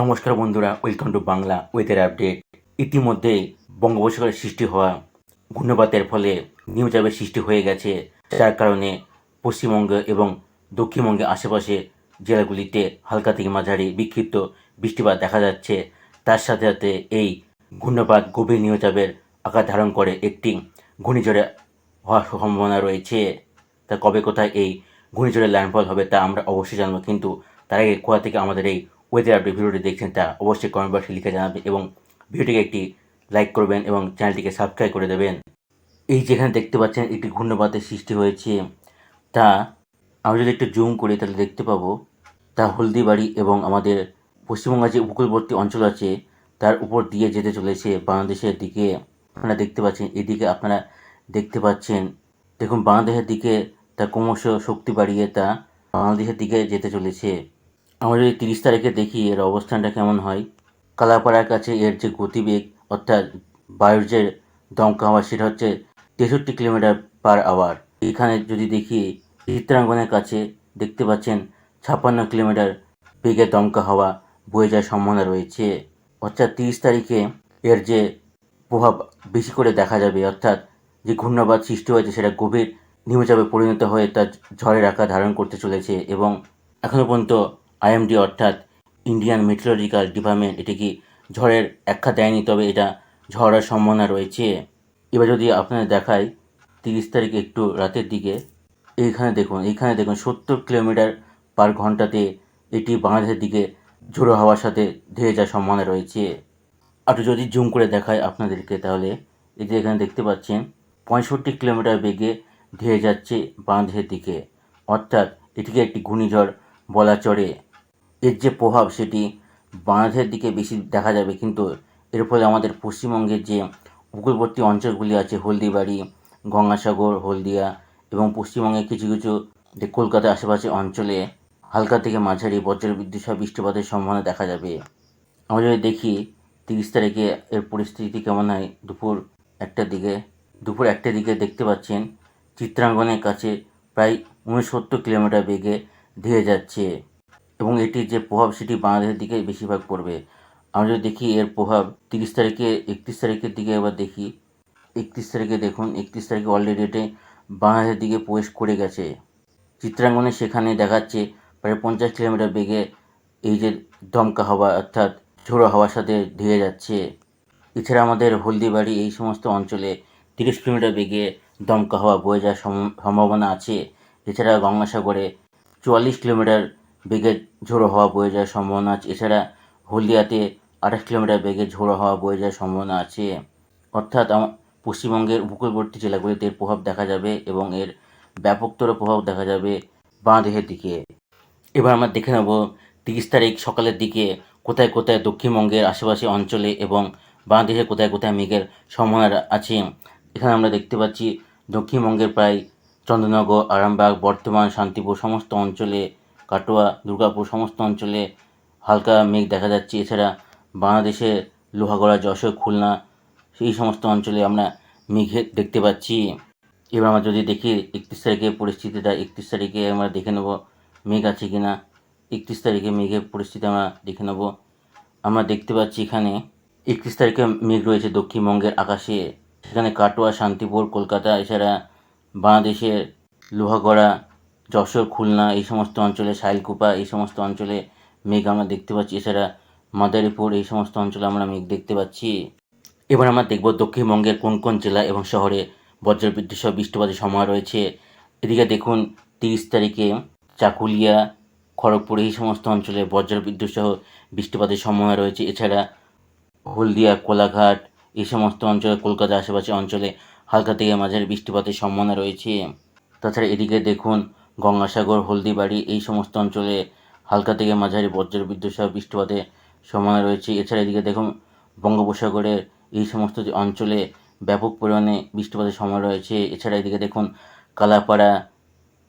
নমস্কার বন্ধুরা welcome to Bangla weather update ইতিমধ্যে বঙ্গোপসাগরের সৃষ্টি হওয়া ঘূর্ণপাতের ফলে নিম্নচাপের সৃষ্টি হয়ে গেছে। যার কারণে পশ্চিমবঙ্গ এবং দক্ষিণবঙ্গের আশেপাশে জেলাগুলিতে হালকা থেকে মাঝারি বিক্ষিপ্ত বৃষ্টিপাত দেখা যাচ্ছে। তার সাথে সাথে এই ঘূর্ণপাত গভীর নিম্নচাপের আকার ধারণ করে একটি ঘূর্ণিঝড়ে হওয়ার সম্ভাবনা রয়েছে। তা কবে, কোথায় এই ঘূর্ণিঝড়ের ল্যান্ডফল হবে তা আমরা অবশ্যই জানব, কিন্তু তার আগে কোথা থেকে আমাদের এই ওয়েদার আপডেট ভিডিওটি দেখছেন তা অবশ্যই কমেন্ট বক্সে লিখে জানাবেন এবং ভিডিওটিকে একটি লাইক করবেন এবং চ্যানেলটিকে সাবস্ক্রাইব করে দেবেন। এই যেখানে দেখতে পাচ্ছেন একটি ঘূর্ণপাতের সৃষ্টি হয়েছে। তা আমি যদি একটু জুম করি তাহলে দেখতে পাবো। তা হলদিবাড়ি এবং আমাদের পশ্চিমবঙ্গের যে উপকূলবর্তী অঞ্চল আছে, তার উপর দিয়ে যেতে চলেছে বাংলাদেশের দিকে। আপনারা দেখতে পাচ্ছেন, এদিকে আপনারা দেখতে পাচ্ছেন, দেখুন বাংলাদেশের দিকে তা ক্রমশ শক্তি বাড়িয়ে তা বাংলাদেশের দিকে যেতে চলেছে। আমরা যদি তিরিশ তারিখে দেখি এর অবস্থানটা কেমন হয়। কালাপাড়ার কাছে এর যে গতিবেগ, অর্থাৎ বায়ুর যে দমকা হাওয়া, সেটা হচ্ছে তেষট্টি কিলোমিটার পার আওয়ার। এখানে যদি দেখি, চিত্রাঙ্গনের কাছে দেখতে পাচ্ছেন ছাপ্পান্ন কিলোমিটার বেগে দমকা হাওয়া বয়ে যাওয়ার সম্ভাবনা রয়েছে। অর্থাৎ তিরিশ তারিখে এর যে প্রভাব বেশি করে দেখা যাবে, অর্থাৎ যে ঘূর্ণাবাদ সৃষ্টি হয়েছে, সেটা গভীর নিম্নচাপে পরিণত হয়ে তার ঝড়ের আকার ধারণ করতে চলেছে এবং এখনও পর্যন্ত আইএমডি অর্থাৎ ইন্ডিয়ান মেট্রোলজিক্যাল ডিপার্টমেন্ট এটি কি ঝড়ের ব্যাখ্যা দেয়নি, তবে এটা ঝড়ের সম্ভাবনা রয়েছে। এবার যদি আপনারা দেখাই, তিরিশ তারিখ একটু রাতের দিকে, এইখানে দেখুন এইখানে দেখুন, সত্তর কিলোমিটার পার ঘন্টাতে এটি বাংলাদেশের দিকে ঝোড়ো হাওয়ার সাথে ধেয়ে যাওয়ার সম্ভাবনা রয়েছে। আর যদি জুম করে দেখায় আপনাদেরকে তাহলে যে এখানে দেখতে পাচ্ছেন, পঁয়ষট্টি কিলোমিটার বেগে ধেয়ে যাচ্ছে বাংলাদেশের দিকে। অর্থাৎ এটিকে একটি ঘূর্ণিঝড় বলা চড়ে এর যে প্রভাব সেটি বাংলাদেশের দিকে বেশি দেখা যাবে। কিন্তু এর ফলে আমাদের পশ্চিমবঙ্গের যে উপকূলবর্তী অঞ্চলগুলি আছে, হলদিবাড়ি, গঙ্গাসাগর, হলদিয়া এবং পশ্চিমবঙ্গের কিছু কিছু যে কলকাতার আশেপাশে অঞ্চলে হালকা থেকে মাঝারি বজ্রবিদ্যুৎ সহ বৃষ্টিপাতের সম্ভাবনা দেখা যাবে। আমরা যদি দেখি তিরিশ তারিখে এর পরিস্থিতি কেমন হয়, দুপুর একটার দিকে, দুপুর একটার দিকে দেখতে পাচ্ছেন, চিত্রাঙ্গনের কাছে প্রায় উনসত্তর কিলোমিটার বেগে ধেয়ে যাচ্ছে। এবং এটির যে প্রভাব সেটি বাংলাদেশের দিকে বেশিরভাগ পড়বে। আমরা যদি দেখি এর প্রভাব তিরিশ তারিখে, একত্রিশ তারিখের দিকে এবার দেখি, একত্রিশ তারিখে দেখুন, একত্রিশ তারিখে অলরেডি এটি বাংলাদেশের দিকে প্রবেশ করে গেছে। চিত্রাঙ্গনে সেখানে দেখাচ্ছে প্রায় পঞ্চাশ কিলোমিটার বেগে এই যে দমকা হাওয়া অর্থাৎ ঝোড়ো হাওয়ার সাথে ধেয়ে যাচ্ছে। এছাড়া আমাদের হলদিবাড়ি এই সমস্ত অঞ্চলে তিরিশ কিলোমিটার বেগে দমকা হাওয়া বয়ে যাওয়ার সম- সম্ভাবনা আছে। এছাড়া গঙ্গাসাগরে চুয়াল্লিশ কিলোমিটার বেগে ঝোড়ো হওয়া বয়ে যাওয়ার সম্ভাবনা আছে। এছাড়া হলদিয়াতে আঠাশ কিলোমিটার বেগে ঝোড়ো হওয়া বয়ে যাওয়ার সম্ভাবনা আছে। অর্থাৎ পশ্চিমবঙ্গের উপকূলবর্তী জেলাগুলিতে এর প্রভাব দেখা যাবে এবং এর ব্যাপকতর প্রভাব দেখা যাবে বাংলাদেশের দিকে। এবার আমরা দেখে নেব তিরিশ তারিখ সকালের দিকে কোথায় কোথায় দক্ষিণবঙ্গের আশেপাশে অঞ্চলে এবং বাংলাদেশের কোথায় কোথায় মেঘের সম্ভাবনা আছে। এখানে আমরা দেখতে পাচ্ছি দক্ষিণবঙ্গের প্রায় চন্দ্রনগর, আরামবাগ, বর্ধমান, শান্তিপুর সমস্ত অঞ্চলে কাটোয়া, দুর্গাপুর সমস্ত অঞ্চলে হালকা মেঘ দেখা যাচ্ছে। এছাড়া বাংলাদেশে লোহাগড়া যশোর, খুলনা সেই সমস্ত অঞ্চলে আমরা মেঘে দেখতে পাচ্ছি। এবার আমরা যদি দেখি একত্রিশ তারিখের পরিস্থিতিটা, একত্রিশ তারিখে আমরা দেখে নেব মেঘ আছে কি না একত্রিশ তারিখে মেঘের পরিস্থিতি আমরা দেখে নেব। আমরা দেখতে পাচ্ছি এখানে একত্রিশ তারিখে মেঘ রয়েছে দক্ষিণবঙ্গের আকাশে। সেখানে কাটোয়া, শান্তিপুর, কলকাতা, এছাড়া বাংলাদেশের লোহাগড়া যশোর, খুলনা, এই সমস্ত অঞ্চলে, শাইলকুপা, এই সমস্ত অঞ্চলে মেঘ আমরা দেখতে পাচ্ছি, এছাড়া মাদারীপুর, এই সমস্ত অঞ্চলে আমরা মেঘ দেখতে পাচ্ছি। এবার আমরা দেখব দক্ষিণবঙ্গের কোন কোন জেলা এবং শহরে বজ্রবিদ্যুৎ সহ বৃষ্টিপাতের সময় রয়েছে। এদিকে দেখুন, তিরিশ তারিখে চাকুলিয়া, খড়গপুর, এই সমস্ত অঞ্চলে বজ্রবিদ্যুৎ সহ বৃষ্টিপাতের সম্ভাবনা রয়েছে। এছাড়া হলদিয়া, কোলাঘাট, এই সমস্ত অঞ্চলে কলকাতা আশেপাশে অঞ্চলে হালকা থেকে মাঝারি বৃষ্টিপাতের সম্ভাবনা রয়েছে। তাছাড়া এদিকে দেখুন গঙ্গাসাগর, হলদিবাড়ি এই সমস্ত অঞ্চলে হালকা থেকে মাঝারি বজ্রবিদ্যুৎ সহ বৃষ্টিপাতের সম্ভাবনা রয়েছে। এছাড়া এদিকে দেখুন বঙ্গোপসাগরের এই সমস্ত অঞ্চলে ব্যাপক পরিমাণে বৃষ্টিপাতের সম্ভাবনা রয়েছে। এছাড়া এদিকে দেখুন, কালাপাড়া,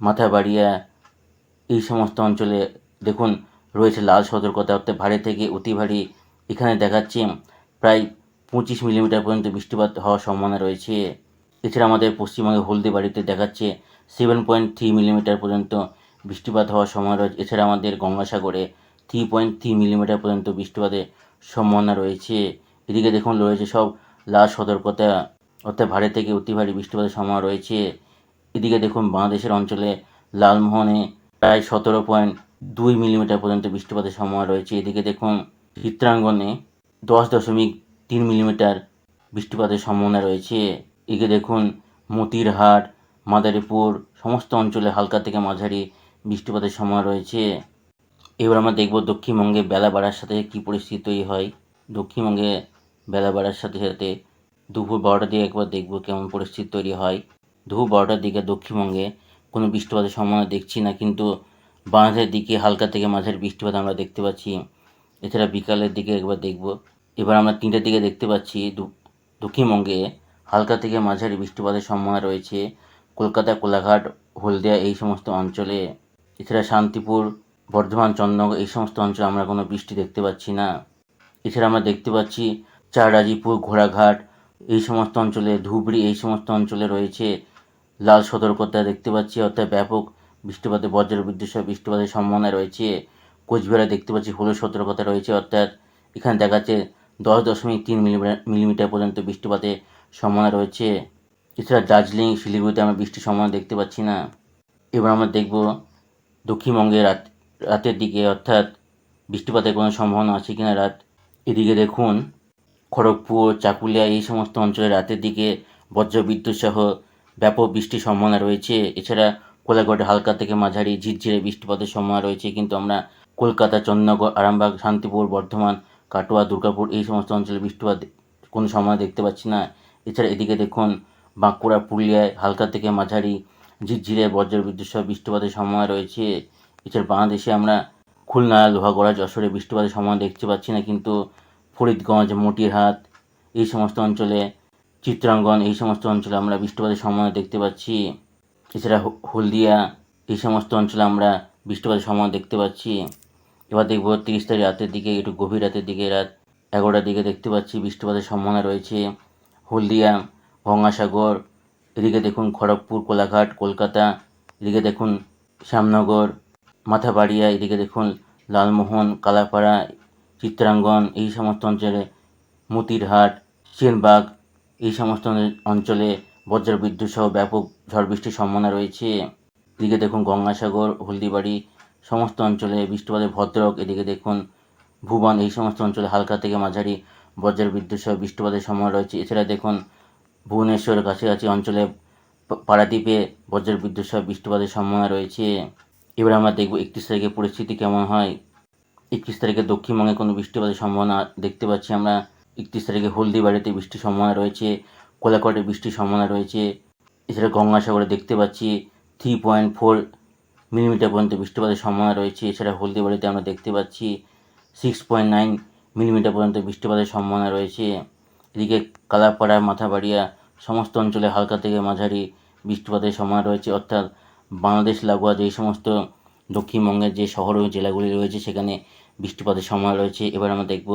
মাথাবাড়িয়া এই সমস্ত অঞ্চলে দেখুন, রয়েছে লাল সতর্কতা। অর্থাৎ ভারী থেকে অতি ভারী এখানে দেখাচ্ছে প্রায় পঁচিশ মিলিমিটার পর্যন্ত বৃষ্টিপাত হওয়ার সম্ভাবনা রয়েছে। এছাড়া আমাদের পশ্চিমবঙ্গে হলদিবাড়িতে দেখাচ্ছে সেভেন পয়েন্ট থ্রি মিলিমিটার পর্যন্ত বৃষ্টিপাত হওয়ার সময় রয়েছে। এছাড়া আমাদের গঙ্গাসাগরে থ্রি পয়েন্ট থ্রি মিলিমিটার পর্যন্ত বৃষ্টিপাতের সম্ভাবনা রয়েছে। এদিকে দেখুন, রয়েছে সব লাল সতর্কতা, অর্থাৎ ভারী থেকে অতি ভারী বৃষ্টিপাতের সম্ভাবনা রয়েছে। এদিকে দেখুন, বাংলাদেশের অঞ্চলে লালমোহনে প্রায় সতেরো পয়েন্ট দুই মিলিমিটার পর্যন্ত বৃষ্টিপাতের সম্ভাবনা রয়েছে। এদিকে দেখুন, চিত্রাঙ্গনে দশ দশমিক তিন মিলিমিটার বৃষ্টিপাতের সম্ভাবনা রয়েছে। এদিকে দেখুন, মতিরহাট মাদারীপুর সমস্ত অঞ্চলে হালকা থেকে মাঝারি বৃষ্টিপাতের সময় রয়েছে। এবার আমরা দেখব দক্ষিণবঙ্গে বেলা বাড়ার সাথে কী পরিস্থিতি তৈরি হয়। দক্ষিণবঙ্গে বেলা বাড়ার সাথে সাথে দুপুর বারোটার দিকে একবার দেখব কেমন পরিস্থিতি তৈরি হয়। দুপুর বারোটার দিকে দক্ষিণবঙ্গে কোনো বৃষ্টিপাতের সম্ভাবনা দেখছি না, কিন্তু বাংলাদেশের দিকে হালকা থেকে মাঝারি বৃষ্টিপাত আমরা দেখতে পাচ্ছি। এছাড়া বিকালের দিকে একবার দেখব। এবার আমরা তিনটের দিকে দেখতে পাচ্ছি দক্ষিণবঙ্গে হালকা থেকে মাঝারি বৃষ্টিপাতের সম্ভাবনা রয়েছে। কলকাতা, কোলাঘাট, হলদিয়া এই সমস্ত অঞ্চলে, এছাড়া শান্তিপুর, বর্ধমান, চন্দ্রনগর এই সমস্ত অঞ্চলে আমরা কোনো বৃষ্টি দেখতে পাচ্ছি না। এছাড়া আমরা দেখতে পাচ্ছি চাররাজিপুর ঘোড়াঘাট এই সমস্ত অঞ্চলে, ধুবড়ি এই সমস্ত অঞ্চলে রয়েছে। লাল সতর্কতা দেখতে পাচ্ছি, অর্থাৎ ব্যাপক বৃষ্টিপাতে বজ্র বিদ্যুৎ বৃষ্টিপাতের সম্ভাবনা রয়েছে। কোচবিহারে দেখতে পাচ্ছি হলুদ সতর্কতা রয়েছে, অর্থাৎ এখানে দেখাচ্ছে দশ দশমিক তিন মিলিমিটার পর্যন্ত বৃষ্টিপাতের সম্ভাবনা রয়েছে। এছাড়া দার্জিলিং, শিলিগুড়িতে আমরা বৃষ্টির সম্ভাবনা দেখতে পাচ্ছি না। এবার আমরা দেখব দক্ষিণবঙ্গে রাত, রাতের দিকে অর্থাৎ বৃষ্টিপাতের কোনো সম্ভাবনা আছে কিনা রাত। এদিকে দেখুন, খড়গপুর, চাকুলিয়া এই সমস্ত অঞ্চলে রাতের দিকে বজ্রবিদ্যুৎ সহ ব্যাপক বৃষ্টির সম্ভাবনা রয়েছে। এছাড়া কোলাঘাটে হালকা থেকে মাঝারি ঝিরঝিরে বৃষ্টিপাতের সম্ভাবনা রয়েছে। কিন্তু আমরা কলকাতা, চন্দ্রনগর, আরামবাগ, শান্তিপুর, বর্ধমান, কাটোয়া, দুর্গাপুর এই সমস্ত অঞ্চলে বৃষ্টিপাত কোনো সময় দেখতে পাচ্ছি না। এছাড়া এদিকে দেখুন বাঁকুড়া পুরুলিয়ায় হালকা থেকে মাঝারি, ঝিরঝিরে বজ্রবিদ্যুৎ সহ বৃষ্টিপাতের সম্ভাবনা রয়েছে। এছাড়া বাংলাদেশে আমরা খুলনা, লোহাগড়া, যশোরে বৃষ্টিপাতের সময় দেখতে পাচ্ছি না, কিন্তু ফরিদগঞ্জ, মতিরহাট এই সমস্ত অঞ্চলে, চিত্রাঙ্গন এই সমস্ত অঞ্চলে আমরা বৃষ্টিপাতের সময় দেখতে পাচ্ছি। এছাড়া হলদিয়া এই সমস্ত অঞ্চলে আমরা বৃষ্টিপাতের সময় দেখতে পাচ্ছি। এবার দেখব তিরিশ তারিখ রাতের দিকে, একটু গভীর রাতের দিকে, রাত এগারোটার দিকে দেখতে পাচ্ছি বৃষ্টিপাতের সম্ভাবনা রয়েছে। হলদিয়া গঙ্গাসাগর, এদিকে দেখুন খড়গপুর, কোলাঘাট, কলকাতা, এদিকে দেখুন শ্যামনগর, মাথাবাড়িয়া, এদিকে দেখুন লালমোহন, কালাপাড়া, চিত্রাঙ্গন, এই সমস্ত অঞ্চলে মতিরহাট, সেনবাগ, এই সমস্ত অঞ্চলে বজ্রবিদ্যুৎ সহ ব্যাপক ঝড় বৃষ্টির সম্ভাবনা রয়েছে। এদিকে দেখুন গঙ্গাসাগর, হলদিবাড়ি, সমস্ত অঞ্চলে বৃষ্টিপাতের ভদ্রক, এদিকে দেখুন ভুবন, এই সমস্ত অঞ্চলে হালকা থেকে মাঝারি বজ্রবিদ্যুৎ সহ বৃষ্টিপাতের সম্ভাবনা রয়েছে। এছাড়া দেখুন ভুবনেশ্বর কাছাকাছি অঞ্চলে পা- পারাদ্বীপে বজ্রবিদ্যুৎ সহ বৃষ্টিপাতের সম্ভাবনা রয়েছে। এবার আমরা দেখব একত্রিশ তারিখের পরিস্থিতি কেমন হয়। একত্রিশ তারিখে দক্ষিণবঙ্গে কোনো বৃষ্টিপাতের সম্ভাবনা দেখতে পাচ্ছি আমরা। একত্রিশ তারিখে হলদিবাড়িতে বৃষ্টির সম্ভাবনা রয়েছে, কোলাঘাটে বৃষ্টির সম্ভাবনা রয়েছে। এছাড়া গঙ্গাসাগরে দেখতে পাচ্ছি থ্রি পয়েন্ট ফোর মিলিমিটার পর্যন্ত বৃষ্টিপাতের সম্ভাবনা রয়েছে। এছাড়া হলদিবাড়িতে আমরা দেখতে পাচ্ছি সিক্স পয়েন্ট নাইন মিলিমিটার পর্যন্ত বৃষ্টিপাতের সম্ভাবনা রয়েছে। এদিকে কালাপাড়া মাথাবাড়িয়া সমস্ত অঞ্চলে হালকা থেকে মাঝারি বৃষ্টিপাতের সম্ভাবনা রয়েছে। অর্থাৎ বাংলাদেশ, লাগোয়া যে সমস্ত দক্ষিণবঙ্গের যে শহর ও জেলাগুলি রয়েছে, সেখানে বৃষ্টিপাতের সম্ভাবনা রয়েছে। এবার আমরা দেখব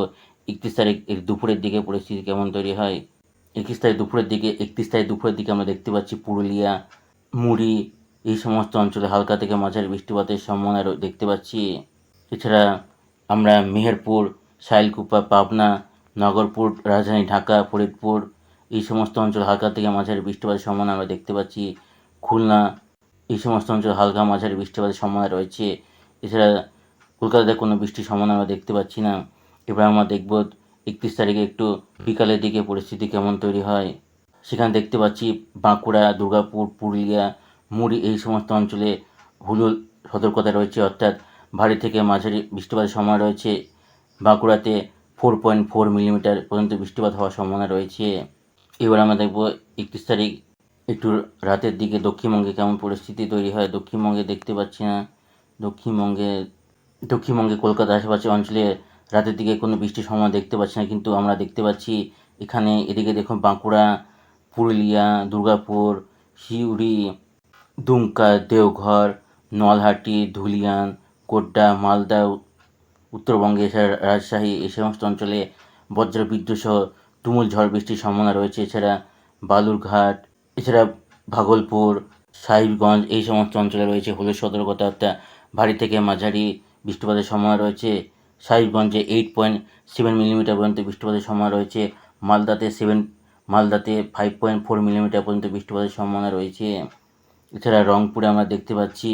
একত্রিশ তারিখ দুপুরের দিকে পরিস্থিতি কেমন তৈরি হয়। একত্রিশ তারিখ দুপুরের দিকে, একত্রিশ তারিখ দুপুরের দিকে আমরা দেখতে পাচ্ছি পুরুলিয়া, মুড়ি এই সমস্ত অঞ্চলে হালকা থেকে মাঝারি বৃষ্টিপাতের সম্ভাবনা দেখতে পাচ্ছি। এছাড়া আমরা মেহেরপুর, শাইলকুপা, পাবনা নগরপুর, রাজধানী ঢাকা, ফরিদপুর, এই সমস্ত অঞ্চল হালকা থেকে মাঝারি বৃষ্টিপাতের সম্ভাবনা আমরা দেখতে পাচ্ছি। খুলনা, এই সমস্ত অঞ্চল হালকা মাঝারি বৃষ্টিপাতের সম্ভাবনা রয়েছে। এছাড়া কলকাতাতে কোনো বৃষ্টির সম্ভাবনা আমরা দেখতে পাচ্ছি না। এবার আমরা দেখব একত্রিশ তারিখে একটু বিকালের দিকে পরিস্থিতি কেমন তৈরি হয়। সেখানে দেখতে পাচ্ছি বাঁকুড়া, দুর্গাপুর, পুরুলিয়া, মুড়ি, এই সমস্ত অঞ্চলে হুলুল সতর্কতা রয়েছে। অর্থাৎ ভারী থেকে মাঝারি বৃষ্টিপাতের সময় রয়েছে। বাঁকুড়াতে ফোর পয়েন্ট ফোর মিলিমিটার পর্যন্ত বৃষ্টিপাত হওয়ার সম্ভাবনা রয়েছে। এবার আমরা দেখব একত্রিশ তারিখ, একটু রাতের দিকে দক্ষিণবঙ্গে কেমন পরিস্থিতি তৈরি হয়। দক্ষিণবঙ্গে দেখতে পাচ্ছি না। দক্ষিণবঙ্গে দক্ষিণবঙ্গে কলকাতা আশেপাশে অঞ্চলে রাতের দিকে কোনো বৃষ্টির সম্ভাবনা দেখতে পাচ্ছি না, কিন্তু আমরা দেখতে পাচ্ছি এখানে এদিকে দেখুন বাঁকুড়া, পুরুলিয়া, দুর্গাপুর, সিউড়ি, দুমকা, দেওঘর, নলহাটি, ধুলিয়ান, কোড্ডা, মালদা উত্তরবঙ্গে এছাড়া রাজশাহী এই সমস্ত অঞ্চলে বজ্র বিদ্যুৎ সহ তুমুল ঝড় বৃষ্টির সম্ভাবনা রয়েছে। এছাড়া বালুরঘাট, এছাড়া ভাগলপুর, সাহিবগঞ্জ এই সমস্ত অঞ্চলে রয়েছে হলুদ সতর্কতা। অর্থাৎ ভারী থেকে মাঝারি বৃষ্টিপাতের সম্ভাবনা রয়েছে। সাহিবগঞ্জে এইট পয়েন্ট সেভেন মিলিমিটার পর্যন্ত বৃষ্টিপাতের সম্ভাবনা রয়েছে। মালদাতে সেভেন মালদাতে ফাইভ পয়েন্ট ফোর মিলিমিটার পর্যন্ত বৃষ্টিপাতের সম্ভাবনা রয়েছে। এছাড়া রংপুরে আমরা দেখতে পাচ্ছি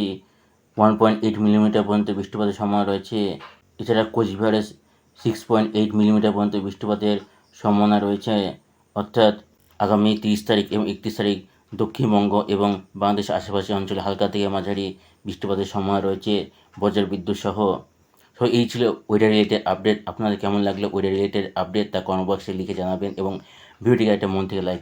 ওয়ান পয়েন্ট এইট মিলিমিটার পর্যন্ত বৃষ্টিপাতের সম্ভাবনা রয়েছে। এছাড়া কোচবিহারে সিক্স পয়েন্ট এইট মিলিমিটার পর্যন্ত বৃষ্টিপাতের সম্ভাবনা রয়েছে। অর্থাৎ আগামী তিরিশ তারিখ এবং একত্রিশ তারিখ দক্ষিণবঙ্গ এবং বাংলাদেশের আশেপাশে অঞ্চলে হালকা থেকে মাঝারি বৃষ্টিপাতের সম্ভাবনা রয়েছে বজ্র বিদ্যুৎ সহ। তো এই ছিল ওয়েদার রিলেটেড আপডেট আপনাদের কেমন লাগল ওয়েদার রিলেটেড আপডেট তা কমেন্ট বক্সে লিখে জানাবেন এবং ভিডিওটিকে একটা মন থেকে লাইক